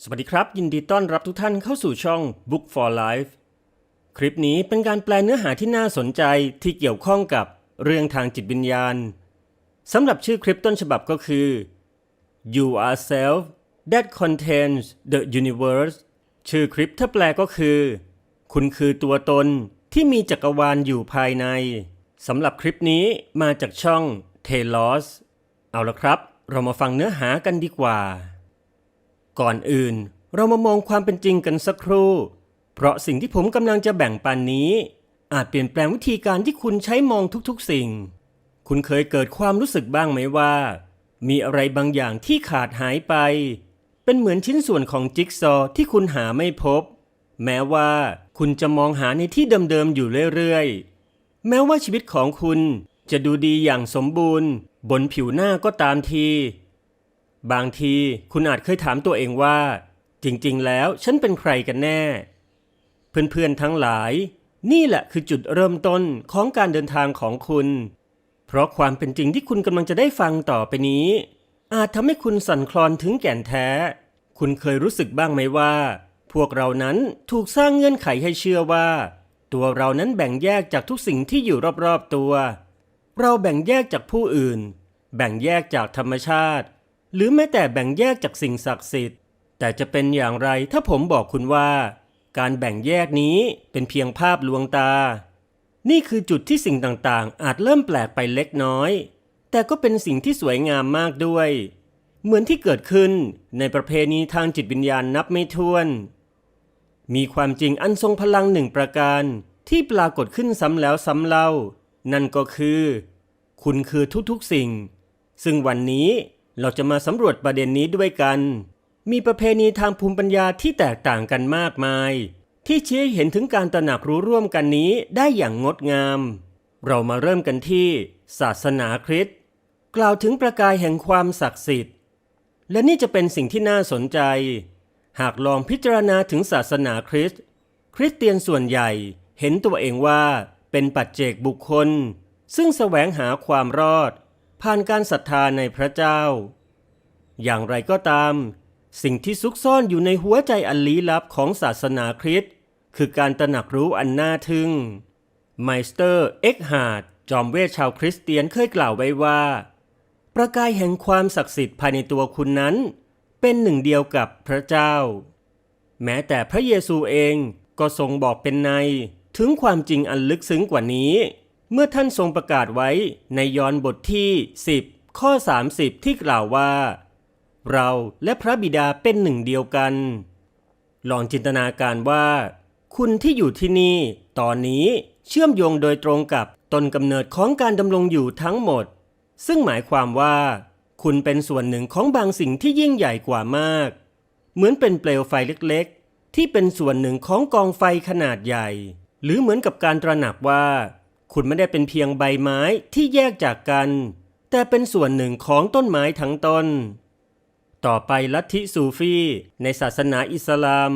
สวัสดีครับ ยินดีต้อนรับทุกท่านเข้าสู่ช่อง Book for Life คลิปนี้เป็นการแปลเนื้อหาที่น่าสนใจที่เกี่ยวข้องกับเรื่องทางจิตวิญญาณสำหรับชื่อคลิปต้นฉบับก็คือ You are self that contains the universe ชื่อคลิปถ้าแปลก็คือ คุณคือตัวตนที่มีจักรวาลอยู่ภายในสำหรับคลิปนี้มาจากช่อง t e l o s เอาละครับ เรามาฟังเนื้อหากันดีกว่า ก่อนอื่น เรามามองความเป็นจริงกันสักครู่ เพราะสิ่งที่ผมกำลังจะแบ่งปันนี้ อาจเปลี่ยนแปลงวิธีการที่คุณใช้มองทุกๆสิ่ง คุณเคยเกิดความรู้สึกบ้างไหมว่า มีอะไรบางอย่างที่ขาดหายไป เป็นเหมือนชิ้นส่วนของจิ๊กซอที่คุณหาไม่พบ แม้ว่าคุณจะมองหาในที่เดิมๆอยู่เรื่อยๆ แม้ว่าชีวิตของคุณจะดูดีอย่างสมบูรณ์ บนผิวหน้าก็ตามที บางทีคุณอาจเคยถามตัวเองว่า จริงๆ แล้วฉันเป็นใครกันแน่ เพื่อนๆทั้งหลาย นี่แหละคือจุดเริ่มต้นของการเดินทางของคุณ เพราะความเป็นจริงที่คุณกำลังจะได้ฟังต่อไปนี้ อาจทำให้คุณสั่นคลอนถึงแก่นแท้ คุณเคยรู้สึกบ้างไหมว่า พวกเรานั้นถูกสร้างเงื่อนไขให้เชื่อว่า ตัวเรานั้นแบ่งแยกจากทุกสิ่งที่อยู่รอบๆตัว เราแบ่งแยกจากผู้อื่น แบ่งแยกจากธรรมชาติ หรือแม้แต่แบ่งแยกจากสิ่งศักดิ์สิทธิ์ แต่จะเป็นอย่างไรถ้าผมบอกคุณว่า การแบ่งแยกนี้เป็นเพียงภาพลวงตา นี่คือจุดที่สิ่งต่างๆ อาจเริ่มแปลกไปเล็กน้อย แต่ก็เป็นสิ่งที่สวยงามมากด้วย เหมือนที่เกิดขึ้นในประเพณีทางจิตวิญญาณนับไม่ถ้วน มีความจริงอันทรงพลังหนึ่งประการที่ปรากฏขึ้นซ้ำแล้วซ้ำเล่า นั่นก็คือ คุณคือทุกๆสิ่ง ซึ่งวันนี้ เราจะมาสำรวจประเด็นนี้ด้วยกัน มีประเพณีทางภูมิปัญญาที่แตกต่างกันมากมาย ที่ชี้เห็นถึงการตระหนักรู้ร่วมกันนี้ได้อย่างงดงาม เรามาเริ่มกันที่ ศาสนาคริสต์กล่าวถึงประกายแห่งความศักดิ์สิทธิ์ และนี่จะเป็นสิ่งที่น่าสนใจ หากลองพิจารณาถึงศาสนาคริสต์คริสเตียนส่วนใหญ่เห็นตัวเองว่าเป็นปัจเจกบุคคล ซึ่งแสวงหาความรอด ผ่านการศรัทธาในพระเจ้า อย่างไรก็ตาม สิ่งที่ซุกซ่อนอยู่ในหัวใจอันลี้ลับของศาสนาคริสต์คือการตระหนักรู้อันน่าทึ่งไมสเตอร์เอ็กฮาร์ดจอมเวทชาวคริสเตียนเคยกล่าวไว้ว่า ประกายแห่งความศักดิ์สิทธิ์ภายในตัวคุณนั้น เป็นหนึ่งเดียวกับพระเจ้า แม้แต่พระเยซูเองก็ทรงบอกเป็นในถึงความจริงอันลึกซึ้งกว่านี้ เมื่อท่านทรงประกาศไว้ในยอห์นบทที่ 10 ข้อ 30 ที่กล่าวว่า เราและพระบิดาเป็นหนึ่งเดียวกัน ลองจินตนาการว่า คุณที่อยู่ที่นี่ ตอนนี้เชื่อมโยงโดยตรงกับต้นกำเนิดของการดำรงอยู่ทั้งหมด ซึ่งหมายความว่า คุณเป็นส่วนหนึ่งของบางสิ่งที่ยิ่งใหญ่กว่ามาก เหมือนเป็นเปลวไฟเล็กๆ ที่เป็นส่วนหนึ่งของกองไฟขนาดใหญ่ หรือเหมือนกับการตระหนักว่า คุณไม่ได้เป็นเพียงใบไม้ที่แยกจากกัน แต่เป็นส่วนหนึ่งของต้นไม้ทั้งต้น ต่อไปลัทธิซูฟีในศาสนาอิสลาม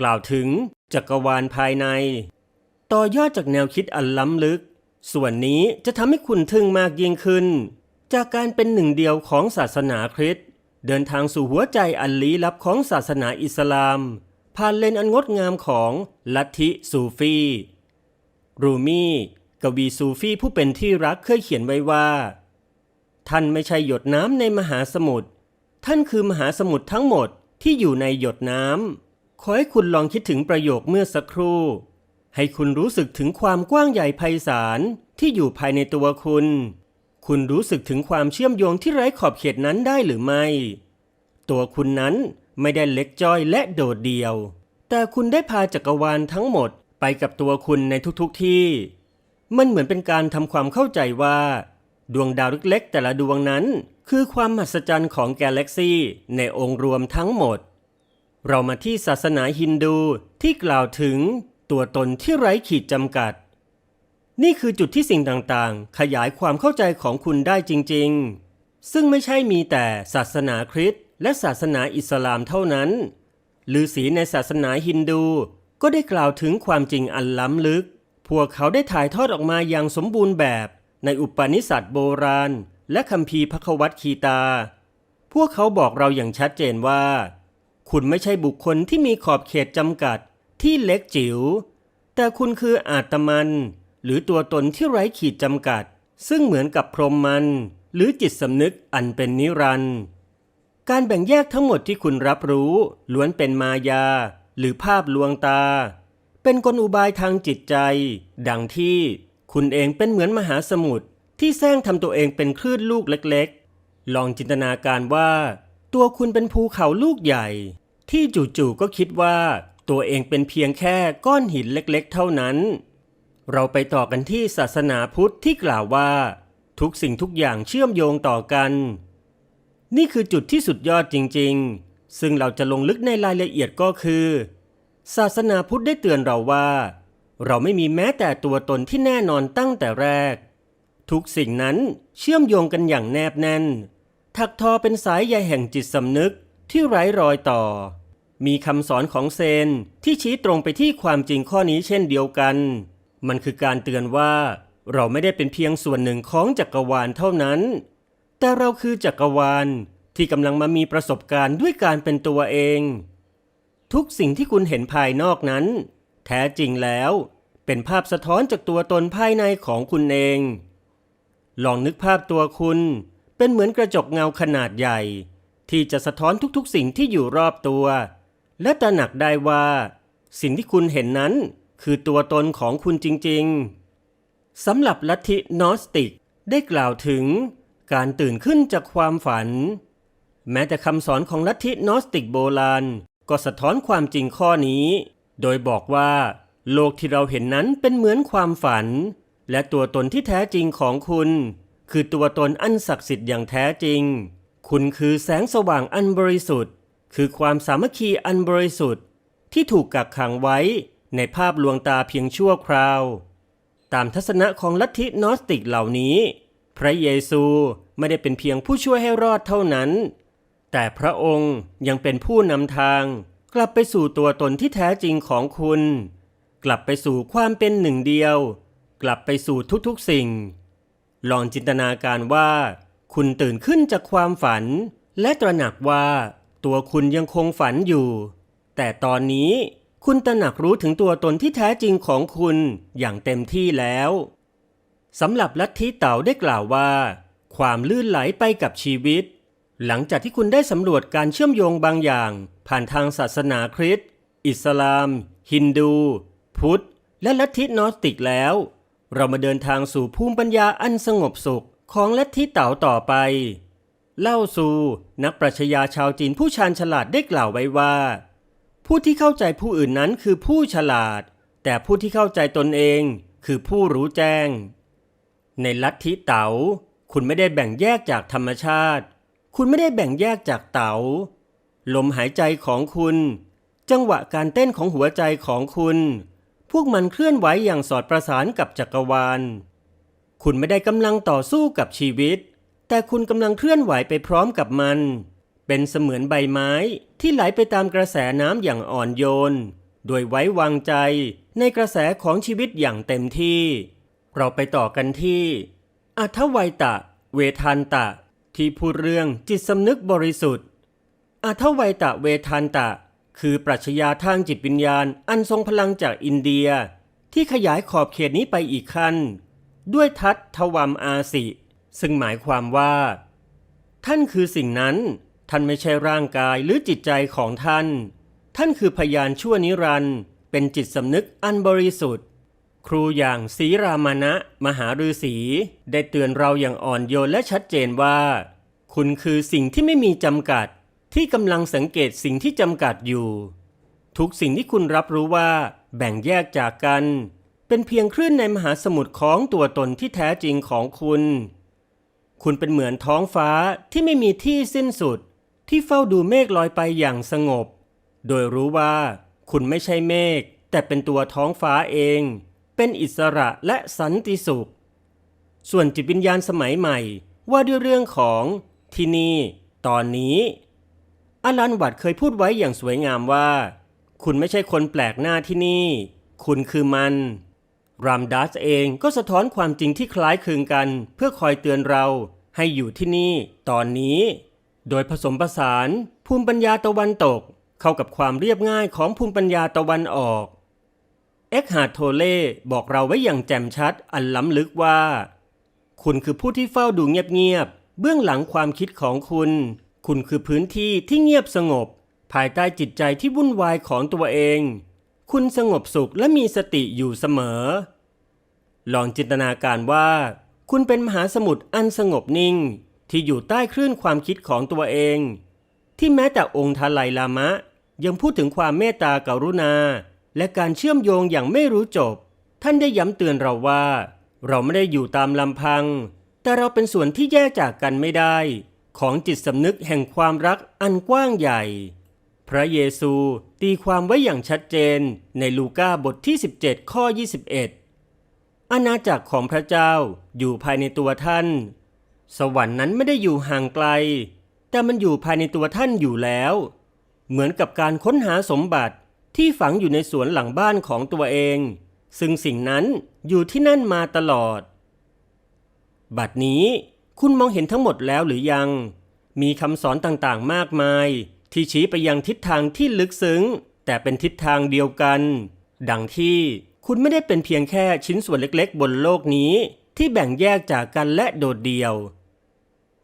กล่าวถึงจักรวาลภายใน ต่อยอดจากแนวคิดอันล้ำลึก ส่วนนี้จะทำให้คุณทึ่งมากยิ่งขึ้น จากการเป็นหนึ่งเดียวของศาสนาคริสต์เดินทางสู่หัวใจอันลี้ลับของศาสนาอิสลาม ผ่านเลนอันงดงามของลัทธิซูฟี รูมี่ กวีซูฟีผู้เป็นที่รักเคยเขียนไว้ว่า ท่านไม่ใช่หยดน้ำในมหาสมุทรท่านคือมหาสมุทรทั้งหมดที่อยู่ในหยดน้ำขอให้คุณลองคิดถึงประโยคเมื่อสักครู่ ให้คุณรู้สึกถึงความกว้างใหญ่ไพศาลที่อยู่ภายในตัวคุณ คุณรู้สึกถึงความเชื่อมโยงที่ไร้ขอบเขตนั้นได้หรือไม่ ตัวคุณนั้นไม่ได้เล็กจ้อยและโดดเดี่ยว แต่คุณได้พาจักรวาลทั้งหมดไปกับตัวคุณในทุกๆที่ มันเหมือนเป็นการทำความเข้าใจว่า ดวงดาวเล็กๆ แต่ละดวงนั้น คือความมหัศจรรย์ของกาแล็กซีในองค์รวมทั้งหมด เรามาที่ศาสนาฮินดูที่กล่าวถึงตัวตนที่ไร้ขีดจำกัด นี่คือจุดที่สิ่งต่างๆ ขยายความเข้าใจของคุณได้จริง ๆ ซึ่งไม่ใช่มีแต่ศาสนาคริสต์และศาสนาอิสลามเท่านั้นฤาษีในศาสนาฮินดูก็ได้กล่าวถึงความจริงอันล้ำลึก พวกเขาได้ถ่ายทอดออกมาอย่างสมบูรณ์แบบในอุปนิสัตโบราณ และคัมภีร์พระควัตคีตา พวกเขาบอกเราอย่างชัดเจนว่าคคุณไม่ใช่บุคคลที่มีขอบเขตจำกัดที่เล็กจิ๋ว แต่คุณคืออาตมัน หรือตัวตนที่ไร้ขีดจำกัด ซึ่งเหมือนกับพรหมมัน หรือจิตสำนึกอันเป็นนิรันดร์การแบ่งแยกทั้งหมดที่คุณรับรู้ล้วนเป็นมายา หรือภาพลวงตา เป็นกลอุบายทางจิตใจ ดังที่คุณเองเป็นเหมือนมหาสมุทรที่แซงทำตัวเองเป็นคลื่นลูกเล็กๆ ลองจินตนาการว่า ตัวคุณเป็นภูเขาลูกใหญ่ ที่จู่ๆก็คิดว่า ตัวเองเป็นเพียงแค่ก้อนหินเล็กๆ เท่านั้น เราไปต่อกันที่ศาสนาพุทธที่กล่าวว่า ทุกสิ่งทุกอย่างเชื่อมโยงต่อกัน นี่คือจุดที่สุดยอดจริง ๆ ซึ่งเราจะลงลึกในรายละเอียดก็คือ ศาสนาพุทธได้เตือนเราว่า เราไม่มีแม้แต่ตัวตนที่แน่นอนตั้งแต่แรก ทุกสิ่งนั้นเชื่อมโยงกันอย่างแนบแน่น ถักทอเป็นสายใยแห่งจิตสำนึกที่ไร้รอยต่อ มีคำสอนของเซนที่ชี้ตรงไปที่ความจริงข้อนี้เช่นเดียวกัน มันคือการเตือนว่า เราไม่ได้เป็นเพียงส่วนหนึ่งของจักรวาลเท่านั้น แต่เราคือจักรวาลที่กำลังมามีประสบการณ์ด้วยการเป็นตัวเอง ทุกสิ่งที่คุณเห็นภายนอกนั้น แท้จริงแล้ว เป็นภาพสะท้อนจากตัวตนภายในของคุณเอง ลองนึกภาพตัวคุณ เป็นเหมือนกระจกเงาขนาดใหญ่ ที่จะสะท้อนทุกๆ สิ่งที่อยู่รอบตัว และตระหนักได้ว่า สิ่งที่คุณเห็นนั้นคือตัวตนของคุณจริง ๆสำหรับลัทธินอสติกได้กล่าวถึงการตื่นขึ้นจากความฝัน แม้แต่คำสอนของลัทธินอสติกโบราณ ก็สะท้อนความจริงข้อนี้ โดยบอกว่า โลกที่เราเห็นนั้นเป็นเหมือนความฝัน และตัวตนที่แท้จริงของคุณ คือตัวตนอันศักดิ์สิทธิ์อย่างแท้จริง คุณคือแสงสว่างอันบริสุทธิ์ คือความสามัคคีอันบริสุทธิ์ ที่ถูกกักขังไว้ในภาพลวงตาเพียงชั่วคราว ตามทัศนะของลัทธินอสติกเหล่านี้ พระเยซูไม่ได้เป็นเพียงผู้ช่วยให้รอดเท่านั้น แต่พระองค์ยังเป็นผู้นำทาง กลับไปสู่ตัวตนที่แท้จริงของคุณ กลับไปสู่ความเป็นหนึ่งเดียว กลับไปสู่ทุกๆสิ่ง ลองจินตนาการว่า คุณตื่นขึ้นจากความฝัน และตระหนักว่า ตัวคุณยังคงฝันอยู่ แต่ตอนนี้คุณตระหนักรู้ถึงตัวตนที่แท้จริงของคุณอย่างเต็มที่แล้วสำหรับลัทธิเต๋าได้กล่าวว่า ความลื่นไหลไปกับชีวิต หลังจากที่คุณได้สำรวจการเชื่อมโยงบางอย่าง ผ่านทางศาสนาคริสต์ อิสลาม ฮินดู พุทธ และลัทธินอสติกแล้ว เรามาเดินทางสู่ภูมิปัญญาอันสงบสุขของลัทธิเต๋าต่อไป เล่าสู่นักปรัชญาชาวจีนผู้ชาญฉลาดได้กล่าวไว้ว่า ผู้ที่เข้าใจผู้อื่นนั้นคือผู้ฉลาด แต่ผู้ที่เข้าใจตนเองคือผู้รู้แจ้ง ในลัทธิเต๋าคุณไม่ได้แบ่งแยกจากธรรมชาติ คุณไม่ได้แบ่งแยกจากเต๋า ลมหายใจของคุณ จังหวะการเต้นของหัวใจของคุณ พวกมันเคลื่อนไหวอย่างสอดประสานกับจักรวาล คุณไม่ได้กำลังต่อสู้กับชีวิต แต่คุณกำลังเคลื่อนไหวไปพร้อมกับมัน เป็นเสมือนใบไม้ที่ไหลไปตามกระแสน้ำอย่างอ่อนโยน โดยไว้วางใจในกระแสของชีวิตอย่างเต็มที่ เราไปต่อกันที่อัทวัยตะ เวทันตะ ที่พูดเรื่องจิตสำนึกบริสุทธิ์อัทวัยตะเวทันตะ คือปรัชญาทางจิตวิญญาณ อันทรงพลังจากอินเดีย ที่ขยายขอบเขตนี้ไปอีกขั้น ด้วยทัศทวัมอาสิ ซึ่งหมายความว่า ท่านคือสิ่งนั้น ท่านไม่ใช่ร่างกายหรือจิตใจของท่าน ท่านคือพยานชั่วนิรันด์เป็นจิตสำนึกอันบริสุทธิ์ ครูอย่างศรีรามานะมหาฤาษีได้เตือนเราอย่างอ่อนโยนและชัดเจนว่า คุณคือสิ่งที่ไม่มีจำกัด ที่กำลังสังเกตสิ่งที่จำกัดอยู่ ทุกสิ่งที่คุณรับรู้ว่า แบ่งแยกจากกัน เป็นเพียงคลื่นในมหาสมุทรของตัวตนที่แท้จริงของคุณ คุณเป็นเหมือนท้องฟ้าที่ไม่มีที่สิ้นสุด ที่เฝ้าดูเมฆลอยไปอย่างสงบ โดยรู้ว่า คุณไม่ใช่เมฆแต่เป็นตัวท้องฟ้าเอง เป็นอิสระและสันติสุข ส่วนจิตวิญญาณสมัยใหม่ว่าด้วยเรื่องของที่นี่ตอนนี้อลันวัดเคยพูดไว้อย่างสวยงามว่า คุณไม่ใช่คนแปลกหน้าที่นี่ คุณคือมันรามดัสเองก็สะท้อนความจริงที่คล้ายคลึงกัน เพื่อคอยเตือนเราให้อยู่ที่นี่ตอนนี้ โดยผสมผสานภูมิปัญญาตะวันตก เข้ากับความเรียบง่ายของภูมิปัญญาตะวันออก เอ็กฮาร์ทโทเล่บอกเราไว้อย่างแจ่มชัดอันล้ำลึกว่า คุณคือผู้ที่เฝ้าดูเงียบๆเบื้องหลังความคิดของคุณ คุณคือพื้นที่ที่เงียบสงบ ภายใต้จิตใจที่วุ่นวายของตัวเอง คุณสงบสุขและมีสติอยู่เสมอ ลองจินตนาการว่า คุณเป็นมหาสมุทรอันสงบนิ่ง ที่อยู่ใต้คลื่นความคิดของตัวเอง ที่แม้แต่องค์ทาไลลามะ ยังพูดถึงความเมตตากรุณา และการเชื่อมโยงอย่างไม่รู้จบ ท่านได้ย้ำเตือนเราว่า เราไม่ได้อยู่ตามลำพัง แต่เราเป็นส่วนที่แยกจากกันไม่ได้ ของจิตสำนึกแห่งความรักอันกว้างใหญ่ พระเยซูตีความไว้อย่างชัดเจนในลูกาบทที่ 17 ข้อ 21 อาณาจักรของพระเจ้าอยู่ภายในตัวท่าน สวรรค์นั้นไม่ได้อยู่ห่างไกล แต่มันอยู่ภายในตัวท่านอยู่แล้ว เหมือนกับการค้นหาสมบัติ ที่ฝังอยู่ในสวนหลังบ้านของตัวเอง ซึ่งสิ่งนั้นอยู่ที่นั่นมาตลอด บัดนี้คุณมองเห็นทั้งหมดแล้วหรือยัง มีคำสอนต่างๆมากมาย ที่ชี้ไปยังทิศทางที่ลึกซึ้ง แต่เป็นทิศทางเดียวกัน ดังที่คุณไม่ได้เป็นเพียงแค่ชิ้นส่วนเล็กๆ บนโลกนี้ ที่แบ่งแยกจากกันและโดดเดี่ยว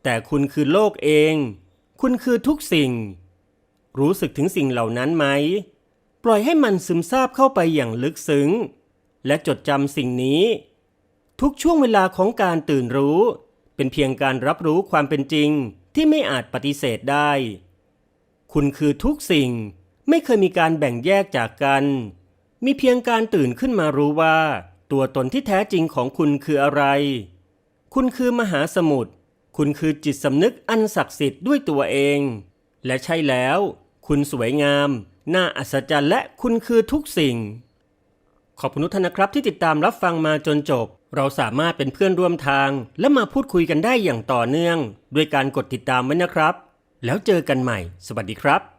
แต่คุณคือโลกเอง คุณคือทุกสิ่ง รู้สึกถึงสิ่งเหล่านั้นไหม ปล่อยให้มันซึมซาบเข้าไปอย่างลึกซึ้ง และจดจำสิ่งนี้ ทุกช่วงเวลาของการตื่นรู้ เป็นเพียงการรับรู้ความเป็นจริงที่ไม่อาจปฏิเสธได้ คุณคือทุกสิ่งไม่เคยมีการแบ่งแยกจากกัน มีเพียงการตื่นขึ้นมารู้ว่า ตัวตนที่แท้จริงของคุณคืออะไร คุณคือมหาสมุทร คุณคือจิตสำนึกอันศักดิ์สิทธิ์ด้วยตัวเอง และใช่แล้ว คุณสวยงาม น่าอัศจรรย์และคุณคือทุกสิ่ง ขอบคุณทุกท่านนะครับที่ติดตามรับฟังมาจนจบ เราสามารถเป็นเพื่อนร่วมทาง และมาพูดคุยกันได้อย่างต่อเนื่อง ด้วยการกดติดตามไว้นะครับ แล้วเจอกันใหม่ สวัสดีครับ